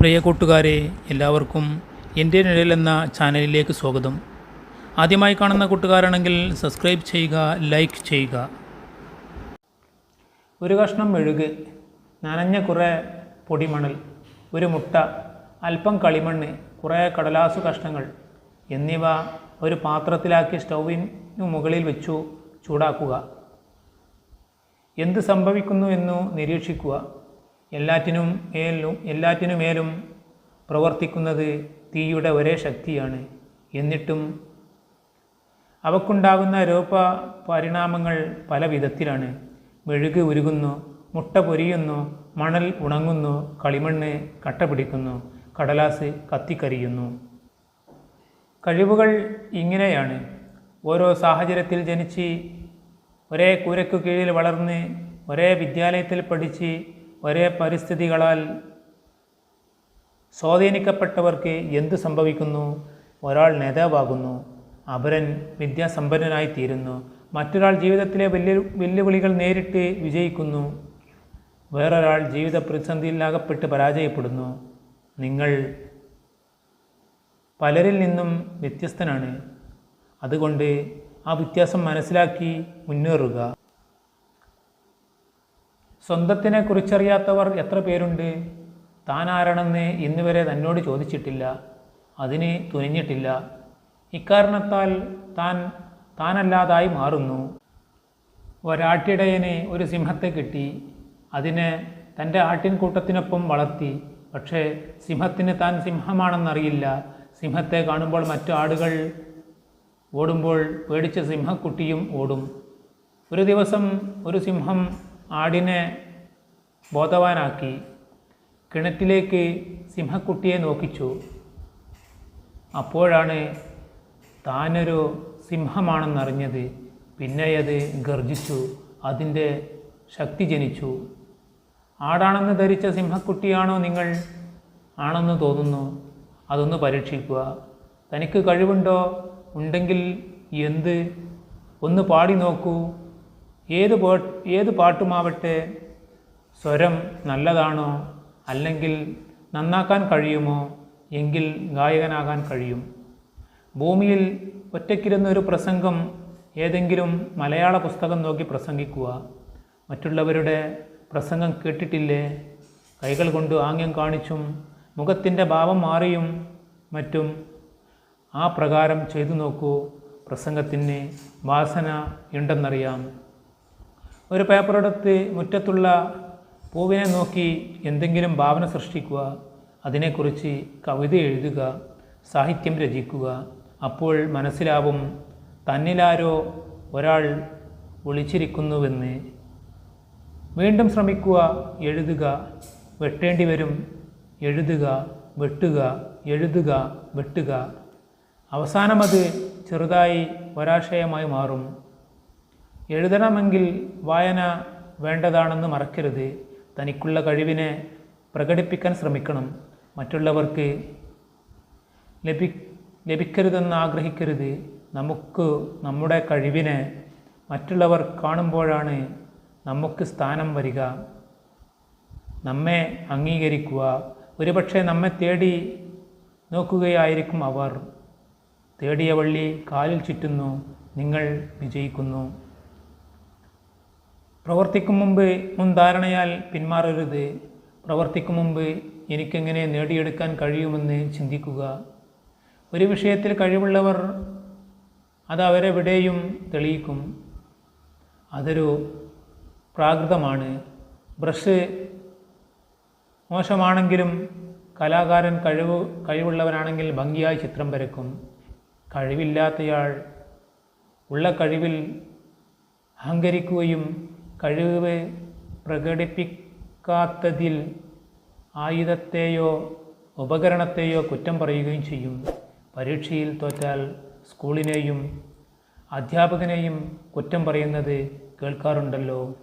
പ്രിയ കൂട്ടുകാരെ എല്ലാവർക്കും എന്റെ നിഴൽ എന്ന ചാനലിലേക്ക് സ്വാഗതം. ആദ്യമായി കാണുന്ന കൂട്ടുകാരാണെങ്കിൽ സബ്സ്ക്രൈബ് ചെയ്യുക ലൈക്ക് ചെയ്യുക. ഒരു കഷ്ണം മെഴുക് നനഞ്ഞ കുറേ പൊടിമണൽ ഒരു മുട്ട അല്പം കളിമണ്ണ് കുറേ കടലാസു കഷ്ണങ്ങൾ എന്നിവ ഒരു പാത്രത്തിലാക്കി സ്റ്റൗവിനു മുകളിൽ വെച്ചു ചൂടാക്കുക. എന്ത് സംഭവിക്കുന്നു എന്നു നിരീക്ഷിക്കുക. എല്ലാറ്റിനും മേലും എല്ലാറ്റിനും എല്ലാറ്റിനുമേലും പ്രവർത്തിക്കുന്നത് തീയുടെ ഒരേ ശക്തിയാണ്. എന്നിട്ടും അവക്കുണ്ടാകുന്ന രൂപ പരിണാമങ്ങൾ പല വിധത്തിലാണ്. മെഴുക് ഉരുകുന്നു മുട്ട പൊരിയുന്നു മണൽ ഉണങ്ങുന്നു കളിമണ്ണ് കട്ട പിടിക്കുന്നു കടലാസ് കത്തിക്കരിയുന്നു. കഴിവുകൾ ഇങ്ങനെയാണ്. ഓരോ സാഹചര്യത്തിൽ ജനിച്ച് ഒരേ കൂരയ്ക്കു കീഴിൽ വളർന്ന് ഒരേ വിദ്യാലയത്തിൽ പഠിച്ച് ഒരേ പരിസ്ഥിതികളാൽ സ്വാധീനിക്കപ്പെട്ടവർക്ക് എന്തു സംഭവിക്കുന്നു? ഒരാൾ നേതാവാകുന്നു അപരൻ വിദ്യാസമ്പന്നനായി തീരുന്നു മറ്റൊരാൾ ജീവിതത്തിലെ വെല്ലു വെല്ലുവിളികൾ നേരിട്ട് വിജയിക്കുന്നു. വേറൊരാൾ ജീവിത പ്രതിസന്ധിയിലാകപ്പെട്ട് പരാജയപ്പെടുന്നു. നിങ്ങൾ പലരിൽ നിന്നും വ്യത്യസ്തനാണ്. അതുകൊണ്ട് ആ വ്യത്യാസം മനസ്സിലാക്കി മുന്നേറുക. സ്വന്തത്തിനെ കുറിച്ചറിയാത്തവർ എത്ര പേരുണ്ട്? താൻ ആരാണെന്ന് ഇന്നുവരെ തന്നോട് ചോദിച്ചിട്ടില്ല. അതിന് തുനിഞ്ഞിട്ടില്ല. ഇക്കാരണത്താൽ താൻ താനല്ലാതായി മാറുന്നു. ഒരാട്ടിടയന് ഒരു സിംഹത്തെ കിട്ടി. അതിനെ തന്റെ ആട്ടിൻകൂട്ടത്തിനൊപ്പം വളർത്തി. പക്ഷേ സിംഹത്തിന് താൻ സിംഹമാണെന്നറിയില്ല. സിംഹത്തെ കാണുമ്പോൾ മറ്റു ആടുകൾ ഓടുമ്പോൾ പേടിച്ച സിംഹക്കുട്ടിയും ഓടും. ഒരു ദിവസം ഒരു സിംഹം ആടിനെ ബോധവാനാക്കി കിണറ്റിലേക്ക് സിംഹക്കുട്ടിയെ നോക്കിച്ചു. അപ്പോഴാണ് താനൊരു സിംഹമാണെന്നറിഞ്ഞത്. പിന്നെ അത് ഗർജിച്ചു അതിന്റെ ശക്തി ജനിച്ചു. ആടാണെന്ന് ധരിച്ച സിംഹക്കുട്ടിയാണോ നിങ്ങൾ? ആണെന്ന് തോന്നുന്നു. അതൊന്ന് പരീക്ഷിക്കുക. തനിക്ക് കഴിവുണ്ടോ? ഉണ്ടെങ്കിൽ എന്ത്? ഒന്ന് പാടി നോക്കൂ. ഏത് ഏത് പാട്ടുമാവട്ടെ സ്വരം നല്ലതാണോ അല്ലെങ്കിൽ നന്നാക്കാൻ കഴിയുമോ എങ്കിൽ ഗായകനാകാൻ കഴിയും. ഭൂമിയിൽ ഒറ്റയ്ക്കിരുന്ന ഒരു പ്രസംഗം ഏതെങ്കിലും മലയാള പുസ്തകം നോക്കി പ്രസംഗിക്കുക. മറ്റുള്ളവരുടെ പ്രസംഗം കേട്ടിട്ടില്ലേ? കൈകൾ കൊണ്ട് ആംഗ്യം കാണിച്ചും മുഖത്തിന്റെ ഭാവം മാറിയും മറ്റും. ആ പ്രകാരം ചെയ്തു നോക്കൂ. പ്രസംഗത്തിന് വാസന ഉണ്ടെന്നറിയാം. ഒരു പേപ്പറെടുത്ത് മുറ്റത്തുള്ള പൂവിനെ നോക്കി എന്തെങ്കിലും ഭാവന സൃഷ്ടിക്കുക അതിനെക്കുറിച്ച് കവിത എഴുതുക സാഹിത്യം രചിക്കുക അപ്പോൾ മനസ്സിലാവും തന്നിലാരോ ഒരാൾ ഒളിച്ചിരിക്കുന്നുവെന്ന്. വീണ്ടും ശ്രമിക്കുക എഴുതുക വെട്ടേണ്ടി വരും. എഴുതുക വെട്ടുക എഴുതുക വെട്ടുക. അവസാനം അത് ചെറുതായി ഒരാശയമായി മാറും. എഴുതണമെങ്കിൽ വായന വേണ്ടതാണെന്ന് മറക്കരുത്. തനിക്കുള്ള കഴിവിനെ പ്രകടിപ്പിക്കാൻ ശ്രമിക്കണം. മറ്റുള്ളവർക്ക് ലഭി ലഭിക്കരുതെന്ന് ആഗ്രഹിക്കരുത്. നമുക്ക് നമ്മുടെ കഴിവിനെ മറ്റുള്ളവർ കാണുമ്പോഴാണ് നമുക്ക് സ്ഥാനം വരിക. നമ്മെ അംഗീകരിക്കുക. ഒരുപക്ഷെ നമ്മെ തേടി നോക്കുകയായിരിക്കും അവർ. തേടിയ വള്ളി കാലിൽ ചുറ്റുന്നു. നിങ്ങൾ വിജയിക്കുന്നു. പ്രവർത്തിക്കും മുമ്പ് മുൻധാരണയാൽ പിന്മാറരുത്. പ്രവർത്തിക്കും മുമ്പ് എനിക്കെങ്ങനെ നേടിയെടുക്കാൻ കഴിയുമെന്ന് ചിന്തിക്കുക. ഒരു വിഷയത്തിൽ കഴിവുള്ളവർ അത് അവരെവിടെയും തെളിയിക്കും. അതൊരു പ്രാകൃതമാണ്. ബ്രഷ് മോശമാണെങ്കിലും കലാകാരൻ കഴിവ് കഴിവുള്ളവനാണെങ്കിൽ ഭംഗിയായി ചിത്രം വരക്കും കഴിവില്ലാത്തയാൾ ഉള്ള കഴിവിൽ അഹങ്കരിക്കുകയും കഴിവ് പ്രകടിപ്പിക്കാത്തതിൽ ആയുധത്തെയോ ഉപകരണത്തെയോ കുറ്റം പറയുകയും ചെയ്യും. പരീക്ഷയിൽ തോറ്റാൽ സ്കൂളിനെയും അധ്യാപകനെയും കുറ്റം പറയുന്നത് കേൾക്കാറുണ്ടല്ലോ.